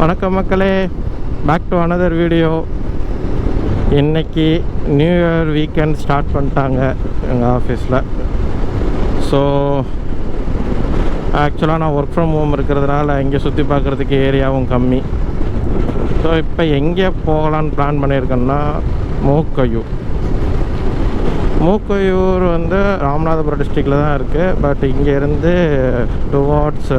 வணக்கம் மக்களே. Back to another video இன்னைக்கு நியூ இயர் வீக்கெண்ட் ஸ்டார்ட் பண்ணிட்டாங்க எங்கள் ஆஃபீஸில் ஸோ ஆக்சுவலாக நான் ஒர்க் ஃப்ரம் ஹோம் இருக்கிறதுனால இங்கே சுற்றி பார்க்குறதுக்கு ஏரியாவும் கம்மி. ஸோ இப்போ எங்கே போகலான்னு பிளான் பண்ணியிருக்கேன்னா மூக்கையூர். மூக்கையூர் வந்து ராமநாதபுரம் டிஸ்ட்ரிக்டில் தான் இருக்குது பட் இங்கேருந்து டுவார்ட்ஸ்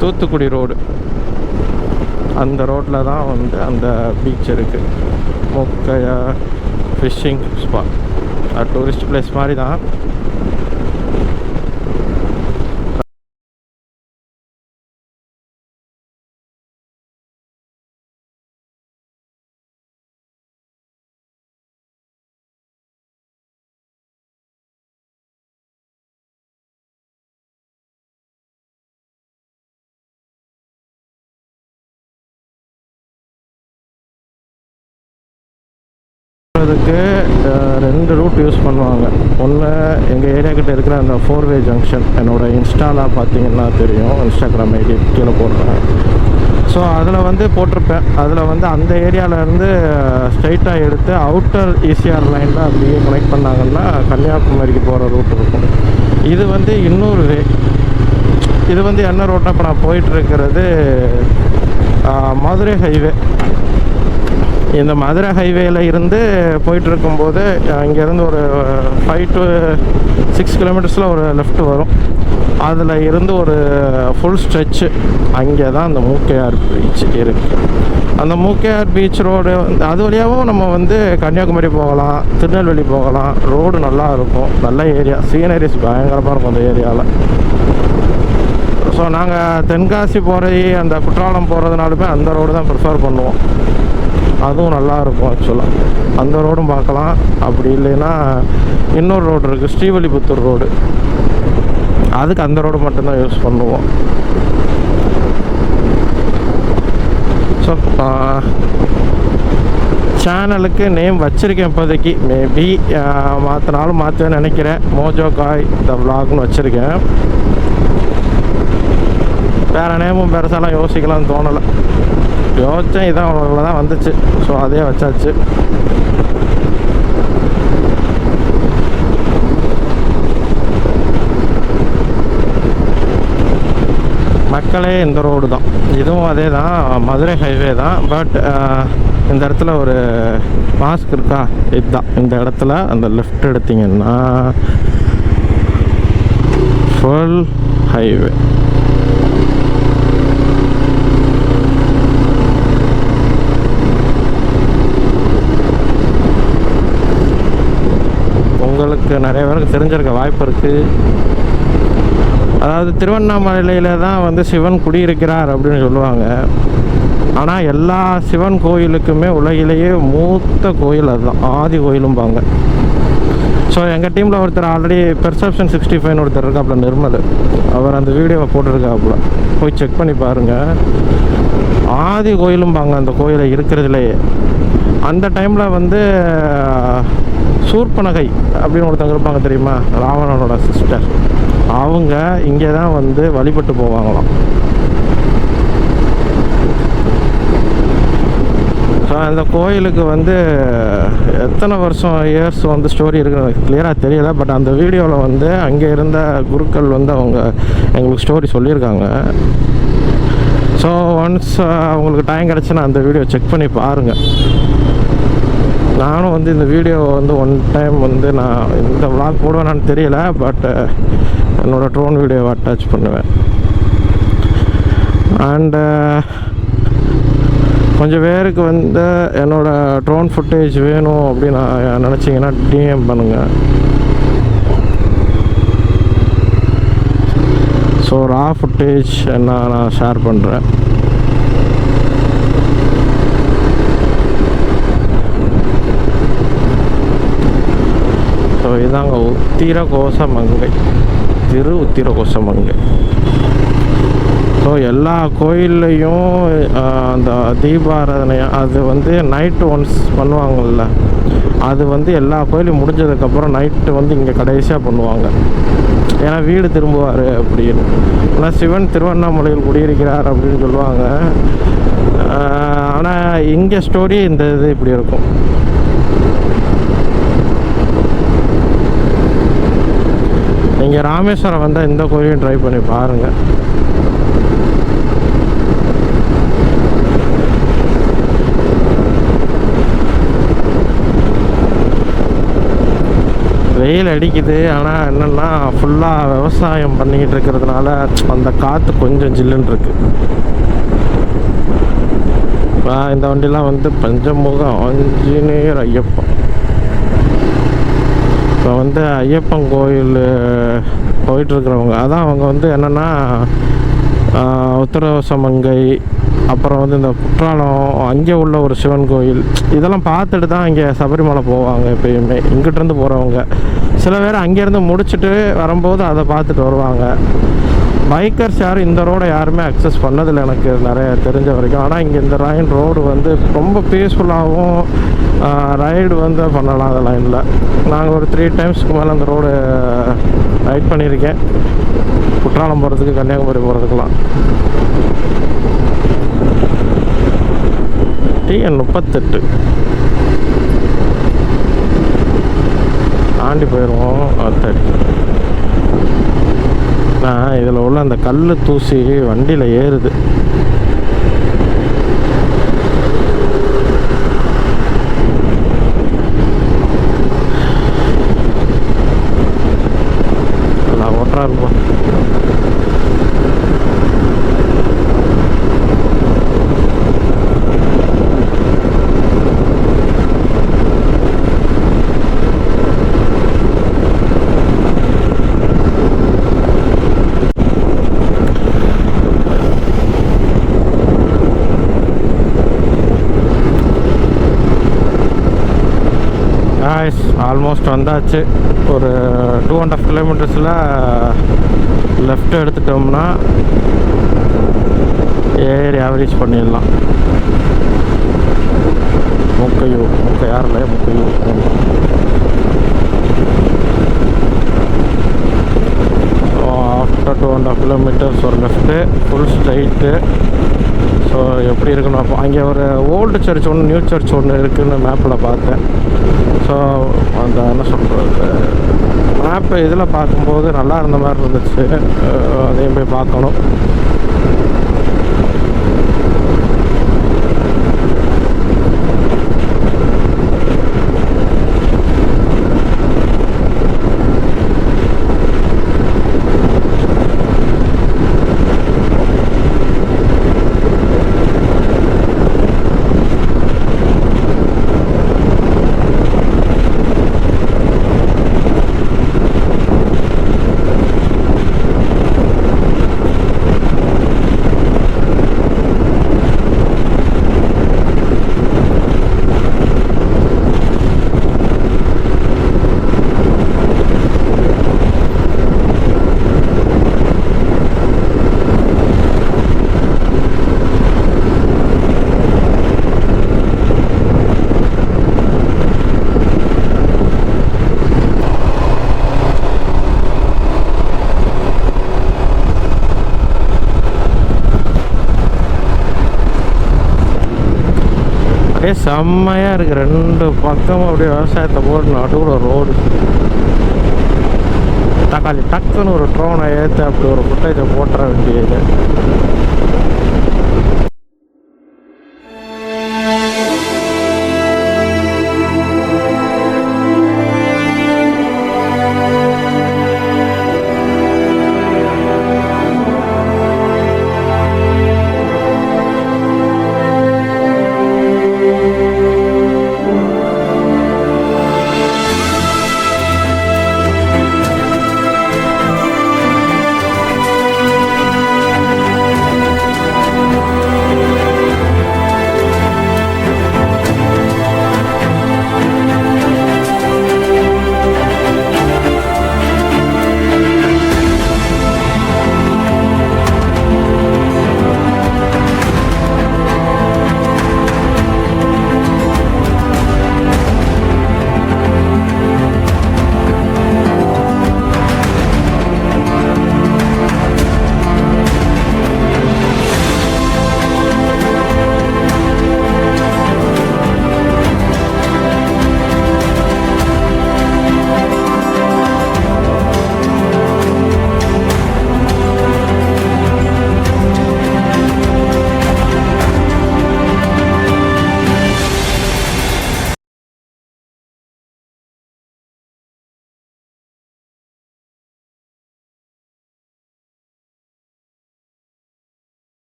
தூத்துக்குடி ரோடு. அந்த ரோட்டில் தான் வந்து அந்த பீச் இருக்குது மொக்கையா ஃபிஷ்ஷிங் ஸ்பாட் டூரிஸ்ட் பிளேஸ் மாதிரி தான். அதுக்கு ரெண்டு ரூட் யூஸ் பண்ணுவாங்க. ஒன்று எங்கள் ஏரியா கிட்டே இருக்கிற அந்த ஃபோர் வே ஜங்ஷன் என்னோடய இன்ஸ்டாலாம் பார்த்தீங்கன்னா தெரியும். இன்ஸ்டாகிராம் ஐடி கீழே போடுறேன். ஸோ அதில் வந்து போட்டிருப்பேன். அதில் வந்து அந்த ஏரியாவிலேருந்து ஸ்ட்ரைட்டாக எடுத்து அவுட்டர் ஈசிஆர் லைனில் அப்படியே கனெக்ட் பண்ணாங்கன்னா கன்னியாகுமரிக்கு போகிற ரூட் இருக்கும். இது வந்து இன்னொரு வே இது வந்து என்ன ரோட்டாக இப்போ நான் போயிட்டுருக்கிறது மதுரை ஹைவே இந்த மதுரை ஹைவேல இருந்து போயிட்டு இருக்கும்போது இங்கேருந்து ஒரு ஃபைவ் டு சிக்ஸ் கிலோமீட்டர்ஸில் ஒரு லெஃப்ட் வரும். அதில் இருந்து ஒரு ஃபுல் ஸ்ட்ரெச்சு அங்கே தான் அந்த மூக்கையார் பீச் இருக்குது அந்த மூக்கையார் பீச் ரோடு அது வழியாகவும் நம்ம வந்து கன்னியாகுமரி போகலாம் திருநெல்வேலி போகலாம். ரோடு நல்லா இருக்கும். நல்ல ஏரியா சீனரிஸ் பயங்கரமாக இருக்கும் அந்த ஏரியாவில் ஸோ நாங்கள் தென்காசி போகிறது அந்த குற்றாலம் போகிறதுனாலுமே அந்த ரோடு தான் ப்ரிஃபர் பண்ணுவோம். அதுவும் நல்லாயிருக்கும் ஆக்சுவலாக அந்த ரோடும் பார்க்கலாம். அப்படி இல்லைன்னா இன்னொரு ரோடு இருக்குது ஸ்ரீவல்லிபுத்தூர் ரோடு அதுக்கு அந்த ரோடு மட்டும்தான் யூஸ் பண்ணுவோம். ஸோ சேனலுக்கு நேம் வச்சுருக்கேன் இப்போதைக்கு. மேபி மாற்றினாலும் மாற்றுவேன்னு நினைக்கிறேன். மோஜோ காய் த vlogனு வச்சுருக்கேன். வேறு நேமும் பெருசாலாம் யோசிக்கலாம்னு தோணலை. யோசித்தேன் இதான் அவ்வளோ தான் வந்துச்சு. ஸோ அதே வச்சாச்சு. மக்களே இந்த ரோடு தான். இதுவும் அதே தான் மதுரை ஹைவே தான். பட் இந்த இடத்துல ஒரு மாஸ்க் இருக்கா? இதுதான். இந்த இடத்துல அந்த லெஃப்ட் எடுத்தீங்கன்னா ஃபுல் ஹைவே உங்களுக்கு நிறைய பேருக்கு தெரிஞ்சிருக்க வாய்ப்பு இருக்குது அதாவது திருவண்ணாமலையில் தான் வந்து சிவன் குடியிருக்கிறார் அப்படின்னு சொல்லுவாங்க. ஆனால் எல்லா சிவன் கோயிலுக்குமே உலகிலேயே மூத்த கோயில் அதுதான். ஆதி கோயிலும்பாங்க. ஸோ எங்கள் டீமில் ஒருத்தர் ஆல்ரெடி பெர்செப்ஷன் சிக்ஸ்டி ஃபைவ்னு ஒருத்தர் இருக்காப்புல நிர்மல். அவர் அந்த வீடியோவை போட்டிருக்காப்புல. போய் செக் பண்ணி பாருங்கள் ஆதி கோயிலும்பாங்க அந்த கோயிலை இருக்கிறதுலையே. அந்த டைமில் வந்து சூர்பனகை அப்படின்னு ஒருத்தங்க இருப்பாங்க தெரியுமா? ராவணனோட சிஸ்டர் அவங்க இங்கே தான் வந்து வழிபட்டு போவாங்களாம். அந்த கோயிலுக்கு வந்து எத்தனை வருஷம் இயர்ஸ் வந்து ஸ்டோரி இருக்குன்னு எனக்கு கிளியராக தெரியல பட் அந்த வீடியோவில் வந்து அங்கே இருந்த குருக்கள் வந்து அவங்க எங்களுக்கு ஸ்டோரி சொல்லியிருக்காங்க. ஸோ ஒன்ஸ் அவங்களுக்கு டைம் கிடச்சுன்னா அந்த வீடியோ செக் பண்ணி பாருங்கள் நானும் வந்து இந்த வீடியோ வந்து ஒன் டைம் வந்து நான் இந்த விளாக் போடுவேனான்னு தெரியல பட் என்னோடய ட்ரோன் வீடியோவை அட்டாச் பண்ணுவேன். அண்டு uh, கொஞ்சம் பேருக்கு வந்து என்னோடய ட்ரோன் ஃபுட்டேஜ் வேணும் அப்படின்னு நான் நினச்சிங்கன்னா டிஎம் பண்ணுங்கள் ஸோ ரா ஃபுட்டேஜ் என்ன நான் ஷேர் பண்ணுறேன் இதாங்க உத்திர கோசமங்கை திரு உத்திர கோசமங்கை ஸோ எல்லா கோயில்லையும் அந்த தீபாராதனை அது வந்து நைட்டு ஒன்ஸ் பண்ணுவாங்கள்ல அது வந்து எல்லா கோயிலும் முடிஞ்சதுக்கப்புறம் நைட்டு வந்து இங்கே கடைசியாக பண்ணுவாங்க. ஏன்னா வீடு திரும்புவார் அப்படின்னு. ஆனால் சிவன் திருவண்ணாமலையில் குடியிருக்கிறார் அப்படின்னு சொல்லுவாங்க. ஆனால் இங்கே ஸ்டோரி இந்த இது இப்படி இருக்கும். நீங்கள் ராமேஸ்வரம் வந்தால் இந்த கோயிலையும் ட்ரை பண்ணி பாருங்கள் வெயில் அடிக்குது. ஆனால் என்னென்னா ஃபுல்லாக விவசாயம் பண்ணிக்கிட்டு இருக்கிறதுனால அந்த காற்று கொஞ்சம் ஜில்லுன்னு இருக்கு. இந்த வண்டிலாம் வந்து பஞ்சமுகம் ஆஞ்சநேயர் ஐயப்பன் இப்போ வந்து ஐயப்பன் கோயில் போயிட்டுருக்கிறவங்க அதான் அவங்க வந்து என்னென்னா உத்தரவசமங்கை அப்புறம் வந்து இந்த குற்றாலம் அங்கே உள்ள ஒரு சிவன் கோயில் இதெல்லாம் பார்த்துட்டு தான் இங்கே சபரிமலை போவாங்க எப்பயுமே இங்கிட்டிருந்து போகிறவங்க சில பேர் அங்கேருந்து முடிச்சுட்டு வரும்போது அதை பார்த்துட்டு வருவாங்க. பைக்கர்ஸ் யாரும் இந்த ரோடை யாருமே அக்சஸ் பண்ணதில்லை எனக்கு நிறைய தெரிஞ்ச வரைக்கும். ஆனால் இங்கே இந்த லைன் ரோடு வந்து ரொம்ப பீஸ்ஃபுல்லாகவும் ரைடு வந்து பண்ணலாம் அந்த லைனில் நாங்கள் ஒரு த்ரீ டைம்ஸ்க்கு மேலே அந்த ரோடு ரைட் பண்ணியிருக்கேன். குற்றாலம் போகிறதுக்கு கன்னியாகுமரி போகிறதுக்கெலாம் டிஎன் முப்பத்தெட்டு. தாண்டி போயிடுவோம் அத்தடி. நான் இதில் உள்ள அந்த கல் தூசி வண்டியில் ஏறுது நல்லா ஓட்டுறா இருப்போம் காய்ஸ் ஆல்மோஸ்ட் வந்தாச்சு. ஒரு டூ அண்ட் ஆஃப் கிலோமீட்டர்ஸில் லெஃப்ட் எடுத்துட்டோம்னா ஏறி ஆவரேஜ் பண்ணிடலாம். Mukkaiyur முக்கையாரில் Mukkaiyur. After two and half kilometres ஒரு லெஃப்ட்டு ஃபுல் ஸ்ட்ரைட்டு ஸோ எப்படி இருக்குன்னு பார்ப்போம். அங்கே ஒரு ஓல்டு சர்ச் ஒன்று நியூ சர்ச் ஒன்று இருக்குதுன்னு மேப்பில் பார்த்தேன். ஸோ அந்த என்ன சொல்கிறது மேப்பு இதில் பார்க்கும்போது நல்லா இருந்த மாதிரி இருந்துச்சு. அதையும் போய் பார்க்கணும். செம்மையாக இருக்குது ரெண்டு பக்கமும் அப்படியே விவசாயத்தை போட்டு நடுவில் ரோடு தக்காளி டக்குன்னு ஒரு ட்ரோனை ஏற்று அப்படி ஒரு ஃபுட்டேஜை போட்டுற வேண்டியது.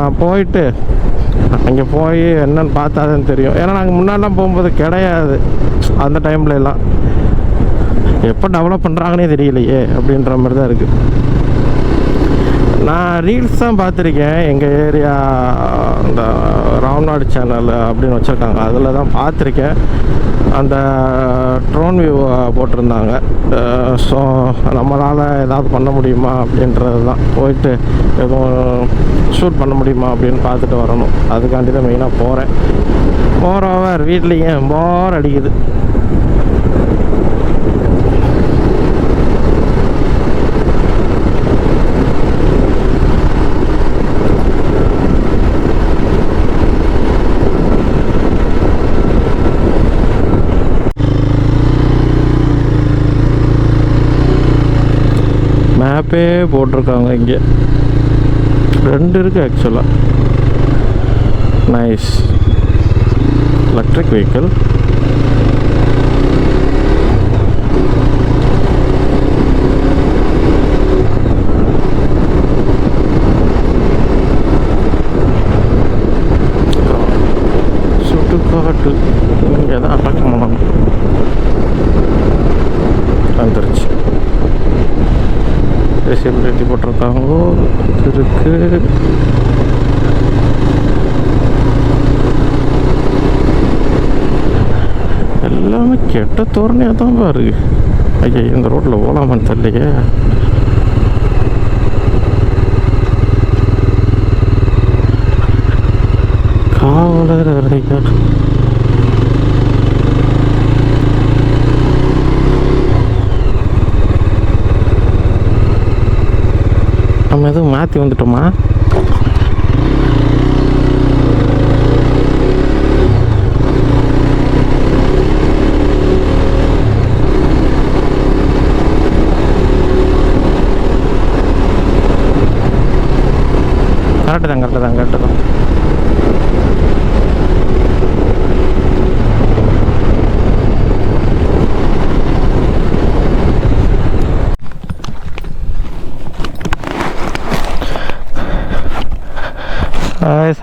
போயிட்டு அங்கே போய் என்னன்னு பார்த்தாதான் தெரியும். ஏன்னா நாங்கள் முன்னாடிலாம் போகும்போது கிடையாது அந்த டைம்ல எல்லாம். எப்போ டெவலப் பண்ணுறாங்கன்னே தெரியலையே அப்படின்ற மாதிரி தான் இருக்குது நான் ரீல்ஸ் தான் பார்த்துருக்கேன். எங்கள் ஏரியா இந்த ராம்நாடு சேனல் அப்படின்னு வச்சுருக்காங்க. அதில் தான் பார்த்துருக்கேன். அந்த ட்ரோன் வியூ போட்டிருந்தாங்க. ஸோ நம்மளால் ஏதாவது பண்ண முடியுமா அப்படின்றது தான் போயிட்டு எதுவும் ஷூட் பண்ண முடியுமா அப்படின்னு பார்த்துட்டு வரணும். அதுக்காண்டி தான் மெயினாக போகிறேன் போகிறவர் வீட்லேயும் போர் அடிக்குது. மேப்பே போட்டிருக்காங்க இங்கே. ரெண்டு இருக்குது ஆக்சுவலாக நைஸ் எலக்ட்ரிக் வெஹிக்கிள் சுட்டுக்காட்டு இங்கே தான் அட்டாக் பண்ணணும் வந்துருச்சு விசிபிலிட்டி போட்டிருக்காங்க இது இருக்கு எல்லாமே கிட்ட தோரணையாக தான் பாரு. ஐயா இந்த ரோட்டில் ஓலாமான்னு தெரியலையே. காவலர் அறைகள். நம்ம எதுவும் மாற்றி வந்துட்டோமா? கரெக்டு தான் கரெக்டு தான் கரெக்டு தான்.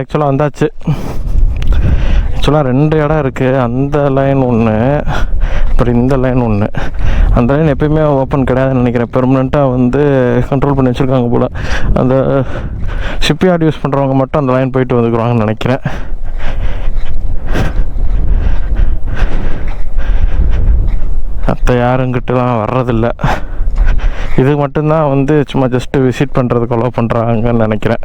ஆக்சுவலாக வந்தாச்சு. ஆக்சுவலாக ரெண்டு இடம் இருக்குது அந்த லைன் ஒன்று அப்புறம் இந்த லைன் ஒன்று அந்த லைன் எப்பயுமே ஓப்பன் கிடையாதுன்னு நினைக்கிறேன். பெர்மனெண்ட்டாக வந்து கண்ட்ரோல் பண்ணி வச்சுருக்காங்க போல். அந்த ஷிப்யார்ட் யூஸ் பண்ணுறவங்க மட்டும் அந்த லைன் போயிட்டு வந்துக்குறாங்கன்னு நினைக்கிறேன். மற்ற யாருங்கிட்டலாம் வர்றதில்ல. இது மட்டும்தான் வந்து சும்மா ஜஸ்ட்டு விசிட் பண்ணுறதுக்கு அலோவ் பண்ணுறாங்கன்னு நினைக்கிறேன்.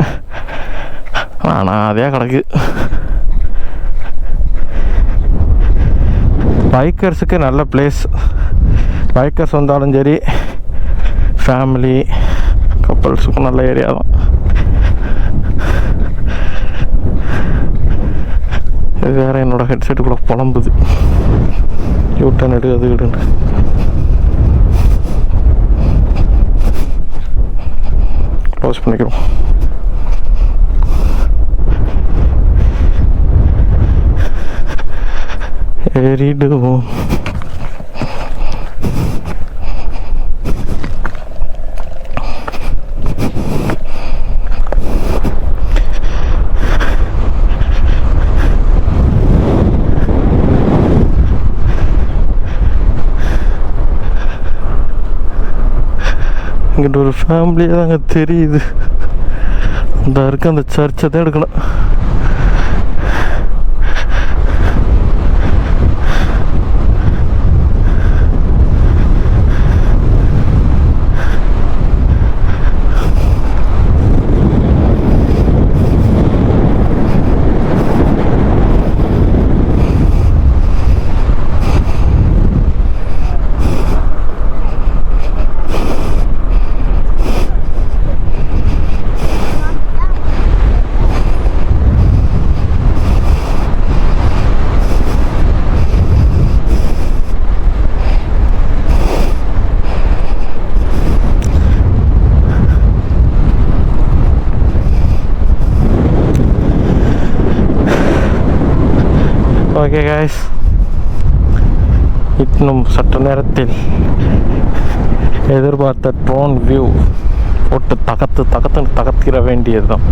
ஆனால் அதே கிடக்கு பைக்கர்ஸுக்கு நல்ல பிளேஸ் பைக்கர்ஸ் வந்தாலும் சரி ஃபேமிலி கப்பல்ஸுக்கும் நல்ல ஏரியா தான். இது வேறு என்னோடய ஹெட்செட்டுக்குள்ளே புலம்புது. யூட்டன் எடு அது எடுன்னு. க்ளோஸ் பண்ணிக்கிறோம். ஏறிடுவோம். இங்கிட்ட ஒரு ஃபேமிலியாக தாங்க தெரியுது. அந்த இருக்க அந்த சர்ச்சை தான் எடுக்கணும். ஓகே காய்ஸ் இன்னும் சற்று நேரத்தில் எதிர்பார்த்த ட்ரோன் வியூ போட்டு தகத்து தகத்து தகர்த்திட வேண்டியதுதான்.